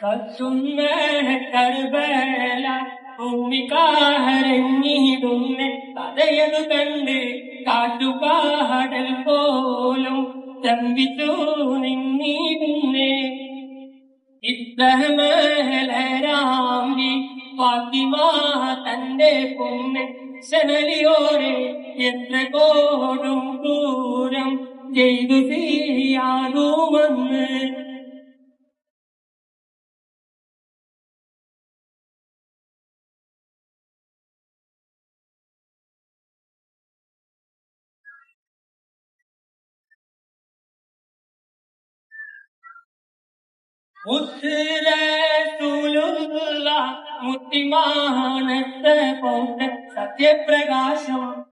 കത്തുന്ന കരുവേല ഭൂമിക്കാഹരങ്ങിടുന്ന കഥയതു കണ്ട് കാട്ടുപാടൽ പോലും തമ്പിച്ചു നിന്നിടുന്നേ ഇത്തഹമേലരാംബി ഫാത്തിമ തന്റെ പൊന്ന് ശനലിയോരെ എത്ര കോടും ദൂരം ചെയ്തു തീയാകുമെന്ന് मुमानस्य सत्यप्रकाशम्